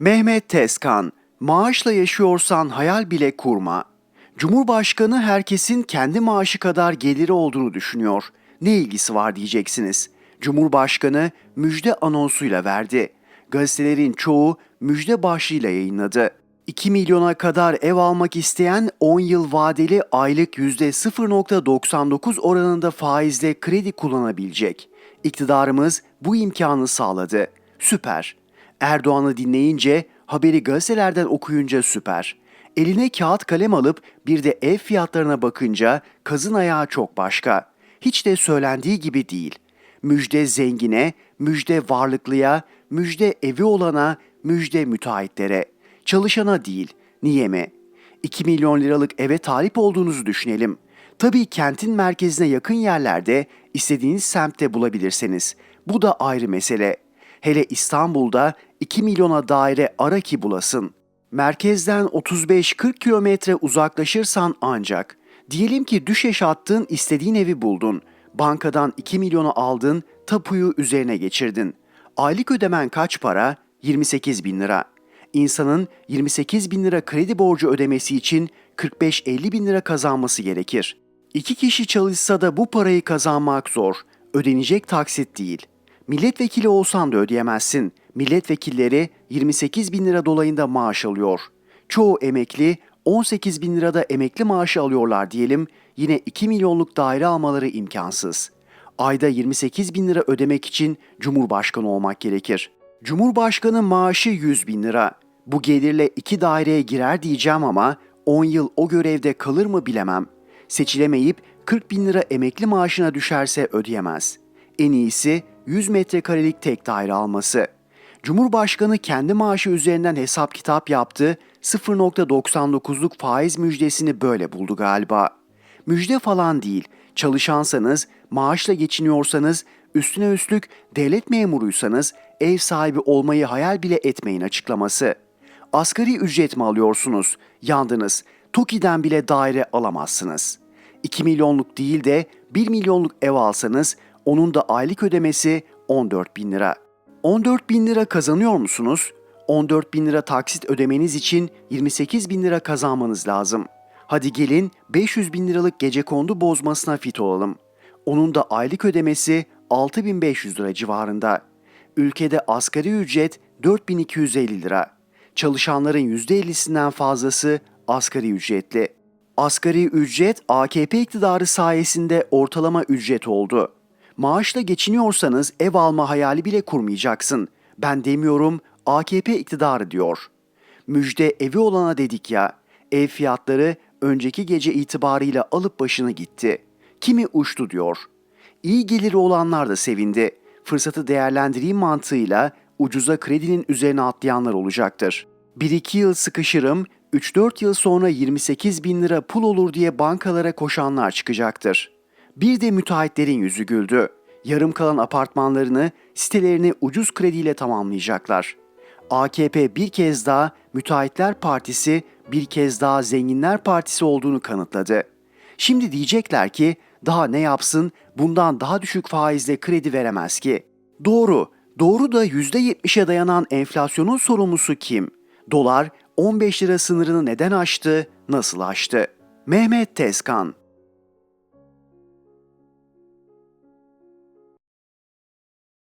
Mehmet Tezkan, maaşla yaşıyorsan hayal bile kurma. Cumhurbaşkanı herkesin kendi maaşı kadar geliri olduğunu düşünüyor. Ne ilgisi var diyeceksiniz. Cumhurbaşkanı müjde anonsuyla verdi. Gazetelerin çoğu müjde başlığıyla yayınladı. 2 milyona kadar ev almak isteyen 10 yıl vadeli aylık %0.99 oranında faizle kredi kullanabilecek. İktidarımız bu imkanı sağladı. Süper. Erdoğan'ı dinleyince, haberi gazetelerden okuyunca süper. Eline kağıt kalem alıp bir de ev fiyatlarına bakınca kazın ayağı çok başka. Hiç de söylendiği gibi değil. Müjde zengine, müjde varlıklıya, müjde evi olana, müjde müteahhitlere. Çalışana değil, niye mi? 2 milyon liralık eve talip olduğunuzu düşünelim. Tabii kentin merkezine yakın yerlerde istediğiniz semtte bulabilirsiniz. Bu da ayrı mesele. Hele İstanbul'da 2 milyona daire ara ki bulasın. Merkezden 35-40 kilometre uzaklaşırsan ancak. Diyelim ki düşeş attın istediğin evi buldun. Bankadan 2 milyonu aldın, tapuyu üzerine geçirdin. Aylık ödemen kaç para? 28 bin lira. İnsanın 28 bin lira kredi borcu ödemesi için 45-50 bin lira kazanması gerekir. İki kişi çalışsa da bu parayı kazanmak zor. Ödenecek taksit değil. Milletvekili olsan da ödeyemezsin. Milletvekilleri 28 bin lira dolayında maaş alıyor. Çoğu emekli 18 bin lirada emekli maaşı alıyorlar diyelim. Yine 2 milyonluk daire almaları imkansız. Ayda 28 bin lira ödemek için Cumhurbaşkanı olmak gerekir. Cumhurbaşkanı maaşı 100 bin lira. Bu gelirle iki daireye girer diyeceğim ama 10 yıl o görevde kalır mı bilemem. Seçilemeyip 40 bin lira emekli maaşına düşerse ödeyemez. En iyisi 100 metrekarelik tek daire alması. Cumhurbaşkanı kendi maaşı üzerinden hesap kitap yaptı, 0.99'luk faiz müjdesini böyle buldu galiba. Müjde falan değil, çalışansanız, maaşla geçiniyorsanız, üstüne üstlük devlet memuruysanız ev sahibi olmayı hayal bile etmeyin açıklaması. Asgari ücret mi alıyorsunuz? Yandınız. TOKİ'den bile daire alamazsınız. 2 milyonluk değil de 1 milyonluk ev alsanız onun da aylık ödemesi 14 bin lira. 14 bin lira kazanıyor musunuz? 14 bin lira taksit ödemeniz için 28 bin lira kazanmanız lazım. Hadi gelin 500 bin liralık gece kondu bozmasına fit olalım. Onun da aylık ödemesi 6500 lira civarında. Ülkede asgari ücret 4250 lira. Çalışanların %50'sinden fazlası asgari ücretli. Asgari ücret AKP iktidarı sayesinde ortalama ücret oldu. Maaşla geçiniyorsanız ev alma hayali bile kurmayacaksın. Ben demiyorum AKP iktidarı diyor. Müjde evi olana dedik ya. Ev fiyatları önceki gece itibarıyla alıp başını gitti. Kimi uçtu diyor. İyi geliri olanlar da sevindi. Fırsatı değerlendireyim mantığıyla ucuza kredinin üzerine atlayanlar olacaktır. 1-2 yıl sıkışırım, 3-4 yıl sonra 28 bin lira pul olur diye bankalara koşanlar çıkacaktır. Bir de müteahhitlerin yüzü güldü. Yarım kalan apartmanlarını, sitelerini ucuz krediyle tamamlayacaklar. AKP bir kez daha Müteahhitler Partisi, bir kez daha Zenginler Partisi olduğunu kanıtladı. Şimdi diyecekler ki daha ne yapsın bundan daha düşük faizle kredi veremez ki. Doğru, doğru da %70'e dayanan enflasyonun sorumlusu kim? Dolar 15 lira sınırını neden aştı, nasıl aştı? Mehmet Tezkan